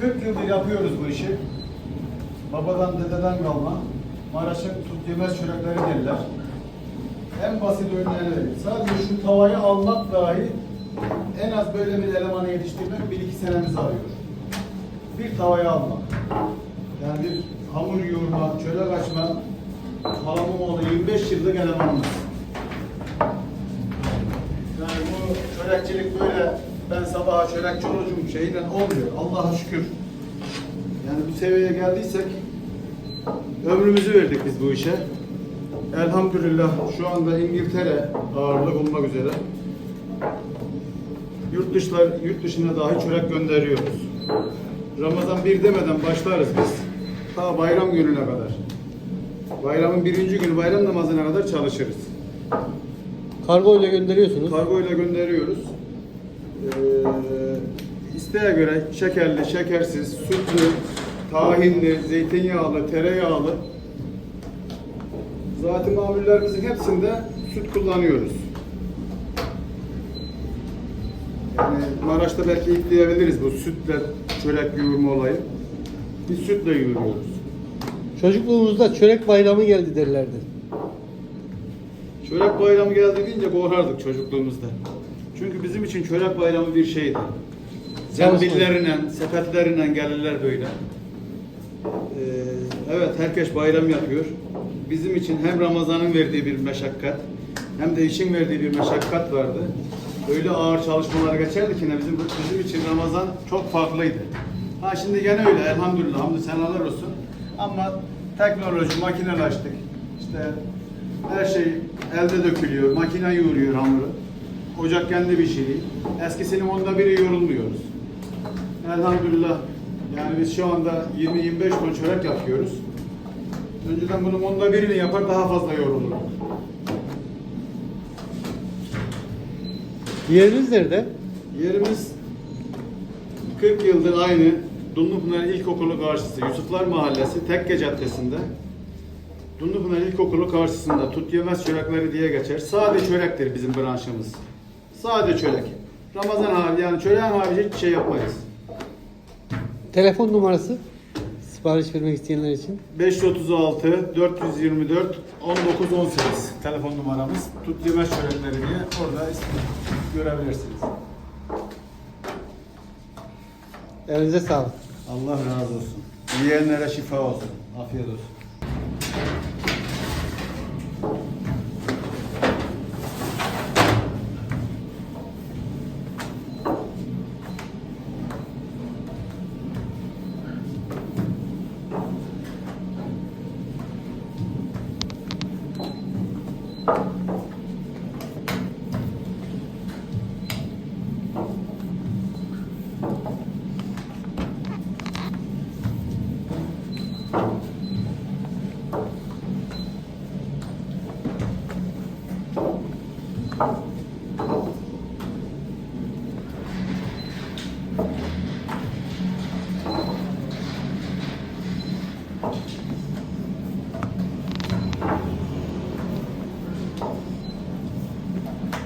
40 yıldır yapıyoruz bu işi. Babadan dededen kalma. Maraş'ın tut yemez çörekleri derler. En basit örneğini Sadece şu tavayı almak dahi en az böyle bir elemanı yetiştirmek bir iki senemizi alıyor. Bir tavayı almak. Yani bir hamur yoğurma, çörek açma, Halamoğlu 25 yıllık elemanımız. Yani bu çörekçilik böyle ben sabaha çörekçi olacağım şeyle olmuyor. Allah'a şükür. Yani bu seviyeye geldiysek ömrümüzü verdik biz bu işe. Elhamdülillah şu anda İngiltere ağırlık olmak üzere yurt dışlar yurt dışına dahi çörek gönderiyoruz. Ramazan bir demeden başlarız biz. Ta bayram gününe kadar. Bayramın birinci günü bayram namazına kadar çalışırız. Kargo ile gönderiyorsunuz. Kargo ile gönderiyoruz. Ee, isteğe göre şekerli, şekersiz, sütlü, tahinli, zeytinyağlı, tereyağlı zaten mamullerimizin hepsinde süt kullanıyoruz. Yani Maraş'ta belki ilk diyebiliriz bu sütle çörek yoğurma olayı. Biz sütle yoğuruyoruz. Çocukluğumuzda çörek bayramı geldi derlerdi. Çörek bayramı geldi deyince korkardık çocukluğumuzda. Çünkü bizim için çörek bayramı bir şeydi. Zembillerine, sepetlerine gelirler böyle. Ee, evet herkes bayram yapıyor. Bizim için hem Ramazan'ın verdiği bir meşakkat hem de işin verdiği bir meşakkat vardı. Öyle ağır çalışmalar geçerdi ki ne bizim bizim için Ramazan çok farklıydı. Ha şimdi gene öyle elhamdülillah hamdü senalar olsun. Ama teknoloji makinelaştık. İşte her şey elde dökülüyor, makine yoğuruyor hamuru. Ocak kendi bir şey. Eskisinin onda biri yorulmuyoruz. Elhamdülillah yani biz şu anda 20-25 ton çörek yapıyoruz. Önceden bunun onda birini yapar daha fazla yorulur. Yeriniz nerede? Yerimiz 40 yıldır aynı Dumlupınar İlkokulu karşısı Yusuflar Mahallesi Tekke Caddesi'nde Dumlupınar İlkokulu karşısında tut yemez çörekleri diye geçer. Sade çörektir bizim branşımız. Sade çörek. Ramazan harici yani çöreğin harici hiçbir şey yapmayız. Telefon numarası sipariş vermek isteyenler için. 536 424 1918 telefon numaramız. Tut yemez çörekleri diye orada ismini görebilirsiniz. Elinize sağlık. Allah razı olsun. Yiyenlere şifa olsun. Afiyet olsun.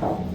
help.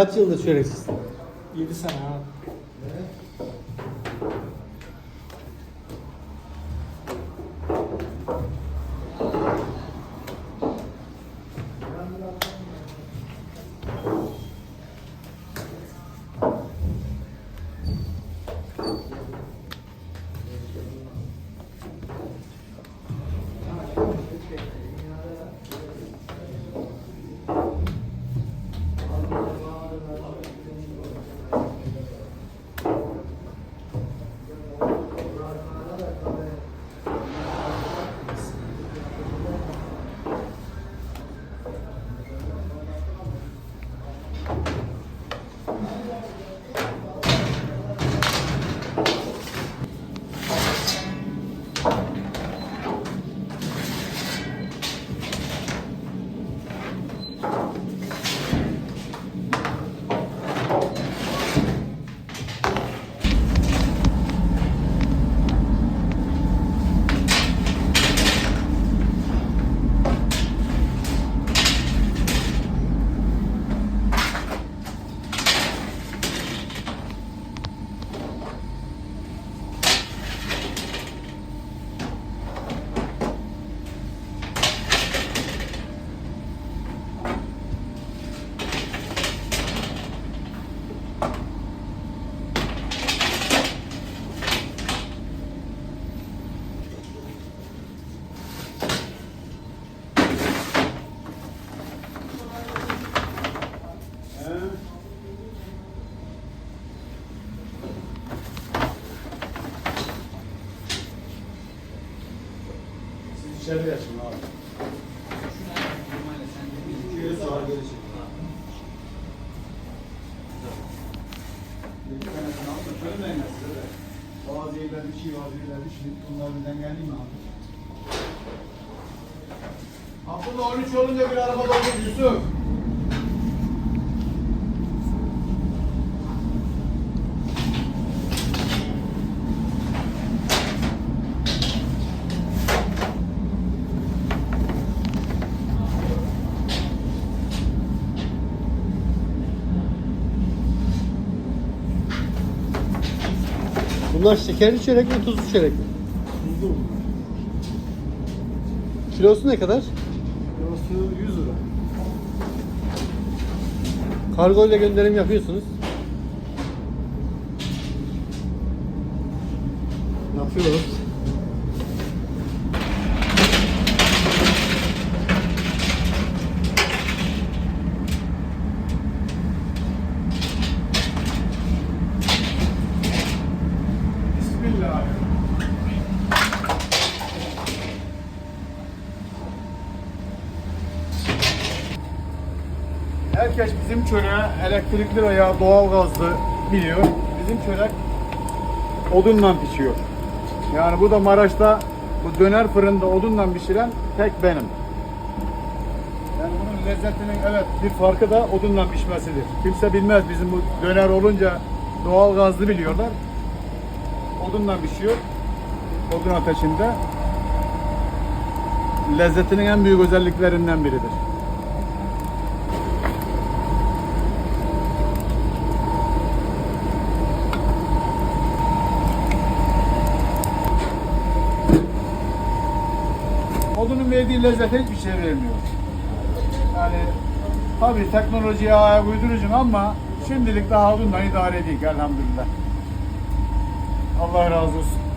Kaç yıldır çörekçisin? 7 sene ha. İçeride yaşın abi. Şöyle sağa geri çek. Bir tanesini al da söylemeyin size de. Bazı yerler bir şey, bazı yerler bir şey. Bunlar birden geldi mi abi? Abdullah 13 olunca bir araba doldur Yusuf. Bunlar şekerli çörek mi tuzlu çörek mi? Tuzlu. Kilosu ne kadar? Kilosu 100 lira. Kargo ile gönderim yapıyorsunuz. Yapıyoruz. Herkes bizim çöreğe elektrikli veya doğal gazlı biliyor. Bizim çörek odunla pişiyor. Yani bu da Maraş'ta bu döner fırında odunla pişiren tek benim. Yani bunun lezzetinin evet bir farkı da odunla pişmesidir. Kimse bilmez bizim bu döner olunca doğal gazlı biliyorlar. Odunla pişiyor. Odun ateşinde. Lezzetinin en büyük özelliklerinden biridir. Odunun verdiği lezzet hiçbir şey vermiyor. Yani tabii teknolojiye ayak uydurucum ama şimdilik daha odundan idare edeyim elhamdülillah. Allah razı olsun.